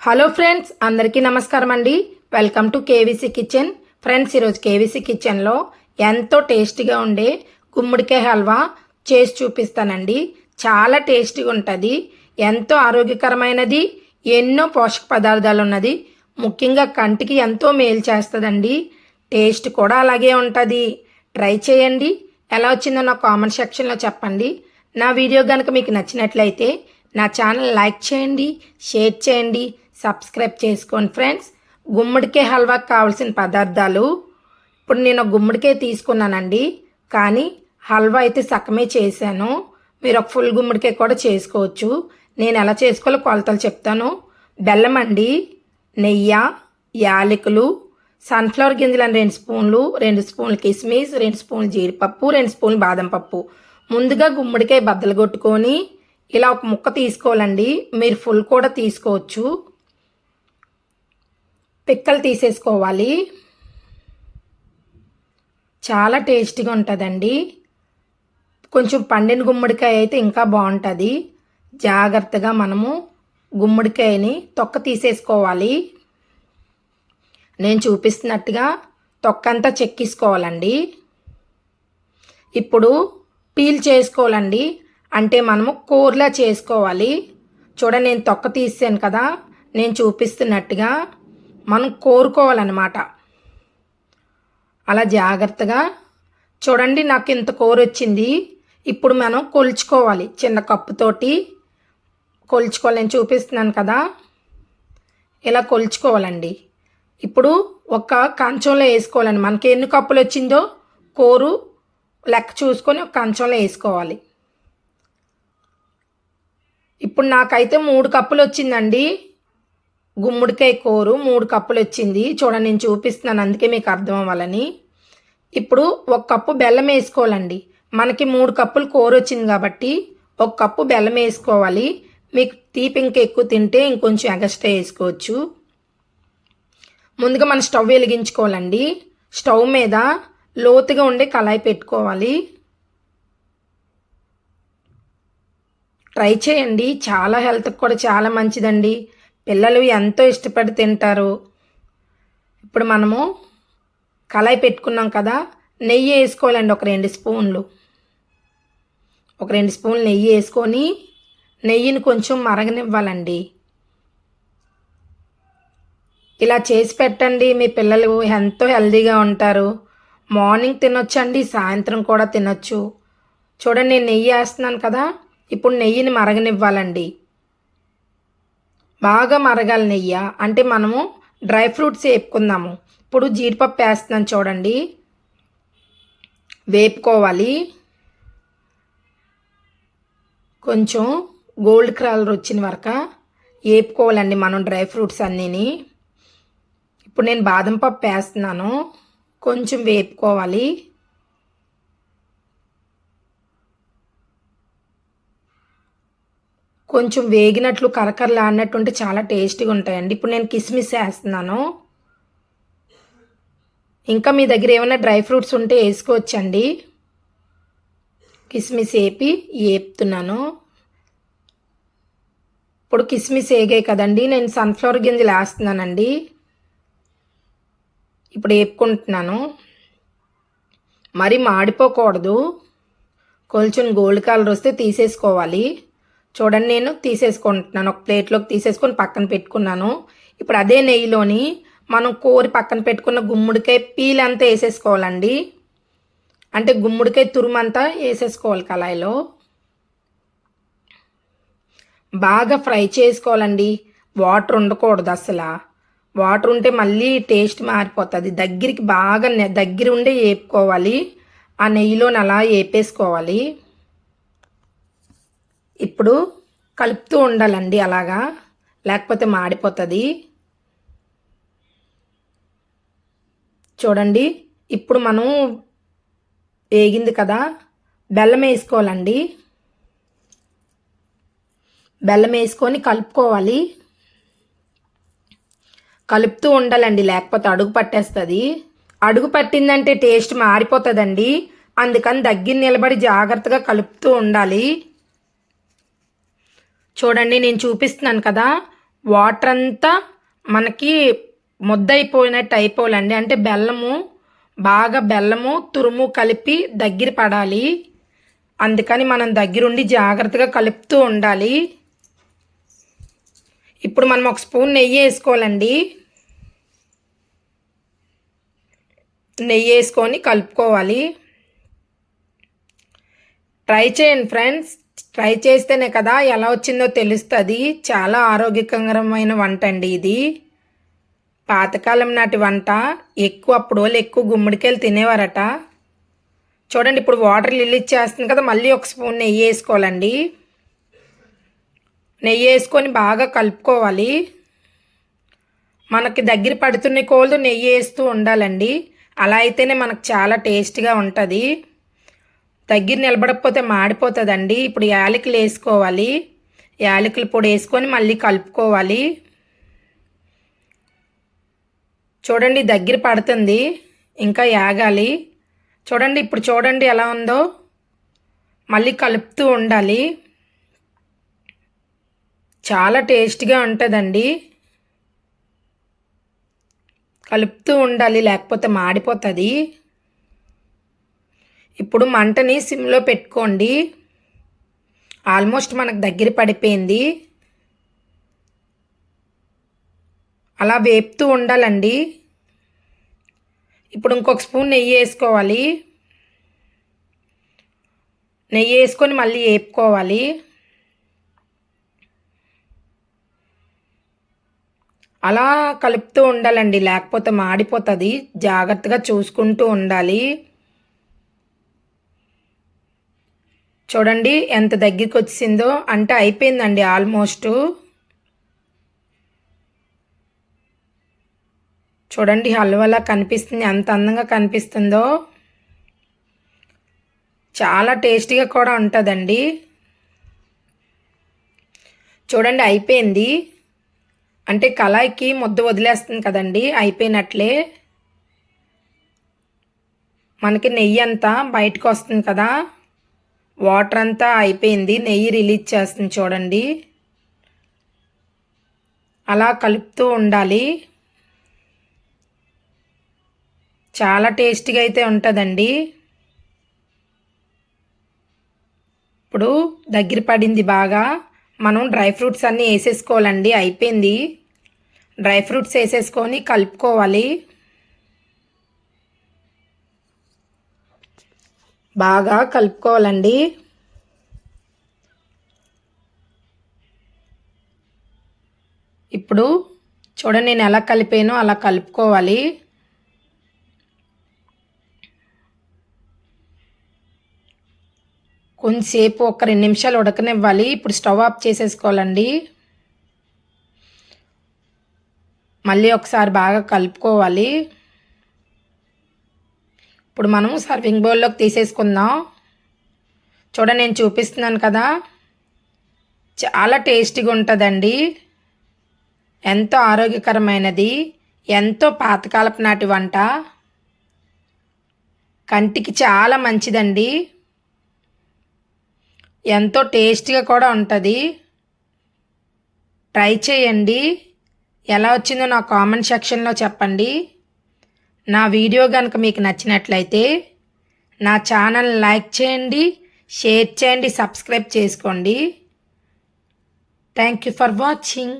Hello friends అందరికీ నమస్కారం అండి. Welcome to KVC kitchen. Friends ఈరోజు కేవీసీ కిచెన్లో ఎంతో టేస్టీగా ఉండే గుమ్మడికాయ హల్వా చేసి చూపిస్తానండి. చాలా టేస్టీగా ఉంటుంది. ఎంతో ఆరోగ్యకరమైనది. ఎన్నో పోషక పదార్థాలు ఉన్నది. ముఖ్యంగా కంటికి ఎంతో మేలు చేస్తుందండి. టేస్ట్ కూడా అలాగే ఉంటుంది. ట్రై చేయండి. ఎలా వచ్చిందో నా కామెంట్ సెక్షన్లో చెప్పండి. నా వీడియో కనుక మీకు నచ్చినట్లయితే నా ఛానల్ లైక్ చేయండి షేర్ చేయండి సబ్స్క్రైబ్ చేసుకోండి ఫ్రెండ్స్. గుమ్మడికాయ హల్వాకి కావాల్సిన పదార్థాలు. ఇప్పుడు నేను ఒక గుమ్మడికాయ తీసుకున్నానండి. కానీ హల్వా అయితే సగమే చేశాను. మీరు ఒక ఫుల్ గుమ్మడికాయ కూడా చేసుకోవచ్చు. నేను ఎలా చేసుకోవాలో కొలతలు చెప్తాను. బెల్లం అండి నెయ్యి యాలకులు సన్ఫ్లవర్ గింజలు అని రెండు స్పూన్లు రెండు స్పూన్లు కిస్మిస్ రెండు స్పూన్లు జీడిపప్పు రెండు స్పూన్లు బాదం పప్పు. ముందుగా గుమ్మడికాయ బద్దలు కొట్టుకొని ఇలా ఒక ముక్క తీసుకోవాలండి. మీరు ఫుల్ కూడా తీసుకోవచ్చు. పిక్కలు తీసేసుకోవాలి. చాలా టేస్టీగా ఉంటుందండి. కొంచెం పండిన గుమ్మడికాయ అయితే ఇంకా బాగుంటుంది. జాగ్రత్తగా మనము గుమ్మడికాయని తొక్క తీసేసుకోవాలి. నేను చూపిస్తున్నట్టుగా తొక్కంతా చెక్కిసుకోవాలండి. ఇప్పుడు పీల్ చేసుకోవాలండి. అంటే మనము కూరలా చేసుకోవాలి. చూడండి నేను తొక్క తీసాను కదా. నేను చూపిస్తున్నట్టుగా మనం కోరుకోవాలన్నమాట. అలా జాగ్రత్తగా చూడండి నాకు ఇంత కూర వచ్చింది ఇప్పుడు మనం కొలుచుకోవాలి. చిన్న కప్పుతోటి కొలుచుకోవాలి నేను చూపిస్తున్నాను కదా. ఇలా కొలుచుకోవాలండి. ఇప్పుడు ఒక కంచంలో వేసుకోవాలండి. మనకి ఎన్ని కప్పులు వచ్చిందో కోరు లెక్క చూసుకొని ఒక కంచంలో వేసుకోవాలి. ఇప్పుడు నాకైతే మూడు కప్పులు వచ్చిందండి. గుమ్మడికాయ కూరు మూడు కప్పులు వచ్చింది చూడండి నేను చూపిస్తున్నాను అందుకే మీకు అర్థం అవ్వాలని. ఇప్పుడు ఒక కప్పు బెల్లం వేసుకోవాలండి. మనకి మూడు కప్పులు కూర వచ్చింది కాబట్టి ఒక కప్పు బెల్లం వేసుకోవాలి. మీకు తీపి ఇంకా ఎక్కువ తింటే ఇంకొంచెం ఎగస్ట్రా వేసుకోవచ్చు. ముందుగా మనం స్టవ్ వెలిగించుకోవాలండి. స్టవ్ మీద లోతుగా ఉండే కళాయి పెట్టుకోవాలి. ట్రై చేయండి. చాలా హెల్త్కి కూడా చాలా మంచిదండి. పిల్లలు ఎంతో ఇష్టపడి తింటారు. ఇప్పుడు మనము కళాయి పెట్టుకున్నాం కదా నెయ్యి వేసుకోవాలండి ఒక రెండు స్పూన్లు. ఒక రెండు స్పూన్లు నెయ్యి వేసుకొని నెయ్యిని కొంచెం మరగనివ్వాలండి. ఇలా చేసి పెట్టండి మీ పిల్లలు ఎంతో హెల్దీగా ఉంటారు. మార్నింగ్ తినొచ్చండి సాయంత్రం కూడా తినొచ్చు. చూడండి నేను నెయ్యి వేస్తున్నాను కదా ఇప్పుడు నెయ్యిని మరగనివ్వాలండి. బాగా మరగాలి నెయ్యి అంటే మనము డ్రై ఫ్రూట్స్ వేపుకుందాము. ఇప్పుడు జీడిపప్పు వేస్తున్నాను చూడండి. వేపుకోవాలి. కొంచెం గోల్డ్ కలర్ వచ్చిన వరకు వేపుకోవాలండి మనం డ్రై ఫ్రూట్స్ అన్నీని. ఇప్పుడు నేను బాదం పప్పు వేస్తున్నాను. కొంచెం వేపుకోవాలి. కొంచెం వేగినట్లు కరకరలా అన్నట్టు ఉంటే చాలా టేస్టీగా ఉంటాయండి. ఇప్పుడు నేను కిస్మిస్ వేస్తున్నాను. ఇంకా మీ దగ్గర ఏమైనా డ్రై ఫ్రూట్స్ ఉంటే వేసుకోవచ్చండి. కిస్మిస్ వేపి వేపుతున్నాను ఇప్పుడు కిస్మిస్ వేగాయి కదండి. నేను సన్ఫ్లవర్ గింజలు వేస్తున్నానండి. ఇప్పుడు వేపుకుంటున్నాను. మరి మాడిపోకూడదు. కొంచెం గోల్డ్ కలర్ వస్తే తీసేసుకోవాలి. చూడండి నేను తీసేసుకుంటున్నాను. ఒక ప్లేట్లోకి తీసేసుకొని పక్కన పెట్టుకున్నాను. ఇప్పుడు అదే నెయ్యిలోని మనం కోరి పక్కన పెట్టుకున్న గుమ్మడికాయ పీల్ అంతా వేసేసుకోవాలండి. అంటే గుమ్మడికాయ తురుమంతా వేసేసుకోవాలి కళాయిలో. బాగా ఫ్రై చేసుకోవాలండి. వాటర్ ఉండకూడదు అసలు. వాటర్ ఉంటే మళ్ళీ టేస్ట్ మారిపోతుంది. దగ్గరికి బాగా దగ్గర ఉండే వేపుకోవాలి. ఆ నెయ్యిలోని అలా వేపేసుకోవాలి. ఇప్పుడు కలుపుతూ ఉండాలండి అలాగా లేకపోతే మాడిపోతుంది. చూడండి ఇప్పుడు మనం వేగింది కదా బెల్లం వేసుకోవాలండి. బెల్లం వేసుకొని కలుపుకోవాలి. కలుపుతూ ఉండాలండి లేకపోతే అడుగు పట్టేస్తుంది. అడుగు పట్టిందంటే టేస్ట్ మారిపోతుందండి. అందుకని దగ్గర నిలబడి జాగ్రత్తగా కలుపుతూ ఉండాలి. చూడండి నేను చూపిస్తున్నాను కదా. వాటర్ అంతా మనకి ముద్దయిపోయినట్టు అయిపోవాలండి. అంటే బెల్లము బాగా బెల్లము తురుము కలిపి దగ్గర పడాలి. అందుకని మనం దగ్గరుండి జాగ్రత్తగా కలుపుతూ ఉండాలి. ఇప్పుడు మనం ఒక స్పూన్ నెయ్యి వేసుకోవాలండి. నెయ్యి వేసుకొని కలుపుకోవాలి. ట్రై చేయండి ఫ్రెండ్స్ ట్రై చేస్తేనే కదా ఎలా వచ్చిందో తెలుస్తుంది. చాలా ఆరోగ్యకరమైన వంట అండి ఇది. పాతకాలం నాటి వంట. ఎక్కువ అప్పుడు వాళ్ళు ఎక్కువ గుమ్మడికాయలు తినేవారట. చూడండి ఇప్పుడు వాటర్ లిల్లీ చేస్తుంది కదా మళ్ళీ ఒక స్పూన్ నెయ్యి వేసుకోవాలండి. నెయ్యి వేసుకొని బాగా కలుపుకోవాలి. మనకి దగ్గర పడుతున్న కోళ్ళు నెయ్యి వేస్తూ ఉండాలండి. అలా అయితేనే మనకు చాలా టేస్ట్గా ఉంటుంది. దగ్గర నిలబడకపోతే మాడిపోతుందండి. ఇప్పుడు యాలకులు వేసుకోవాలి. యాలకుల పొడి వేసుకొని మళ్ళీ కలుపుకోవాలి. చూడండి దగ్గర పడుతుంది. ఇంకా యాగాలి. చూడండి ఇప్పుడు చూడండి ఎలా ఉందో. మళ్ళీ కలుపుతూ ఉండాలి. చాలా టేస్ట్గా ఉంటుందండి. కలుపుతూ ఉండాలి లేకపోతే మాడిపోతుంది. ఇప్పుడు మంటని సిమ్లో పెట్టుకోండి. ఆల్మోస్ట్ మనకు దగ్గర పడిపోయింది. అలా వేపుతూ ఉండాలండి. ఇప్పుడు ఇంకొక స్పూన్ నెయ్యి వేసుకోవాలి. నెయ్యి వేసుకొని మళ్ళీ వేపుకోవాలి. అలా కలుపుతూ ఉండాలండి. లేకపోతే మాడిపోతుంది. జాగ్రత్తగా చూసుకుంటూ ఉండాలి. చూడండి ఎంత దగ్గరికి వచ్చిందో అంటే అయిపోయిందండి ఆల్మోస్ట్ చూడండి హల్వాలా కనిపిస్తుంది. ఎంత అందంగా కనిపిస్తుందో. చాలా టేస్టీగా కూడా ఉంటుందండి. చూడండి అయిపోయింది. అంటే కళాయికి ముద్ద వదిలేస్తుంది కదండి. అయిపోయినట్లే. మనకి నెయ్యి అంతా బయటకు వస్తుంది కదా. వాటర్ అంతా అయిపోయింది. నెయ్యి రిలీజ్ చేస్తుంది చూడండి. అలా కలుపుతూ ఉండాలి. చాలా టేస్టీగా అయితే ఉంటుందండి. ఇప్పుడు దగ్గర పడింది బాగా. మనం డ్రై ఫ్రూట్స్ అన్నీ వేసేసుకోవాలండి. అయిపోయింది. డ్రై ఫ్రూట్స్ వేసేసుకొని కలుపుకోవాలి. బాగా కలుపుకోవాలండి. ఇప్పుడు చూడండి నేను ఎలా కలిపానో అలా కలుపుకోవాలి. కొంచెంసేపు ఒక రెండు నిమిషాలు ఉడకనివ్వాలి. ఇప్పుడు స్టవ్ ఆఫ్ చేసేసుకోవాలండి. మళ్ళీ ఒకసారి బాగా కలుపుకోవాలి. ఇప్పుడు మనం సర్వింగ్ బౌల్లోకి తీసేసుకుందాం. చూడ నేను చూపిస్తున్నాను కదా. చాలా టేస్టీగా ఉంటుందండి. ఎంతో ఆరోగ్యకరమైనది. ఎంతో పాతకాలపు నాటి వంట. కంటికి చాలా మంచిదండి. ఎంతో టేస్టీగా కూడా ఉంటుంది. ట్రై చేయండి. ఎలా వచ్చిందో నా కామెంట్ సెక్షన్లో చెప్పండి. నా వీడియో కనుక మీకు నచ్చినట్లయితే నా ఛానల్ లైక్ చేయండి షేర్ చేయండి సబ్స్క్రైబ్ చేసుకోండి. Thank you for watching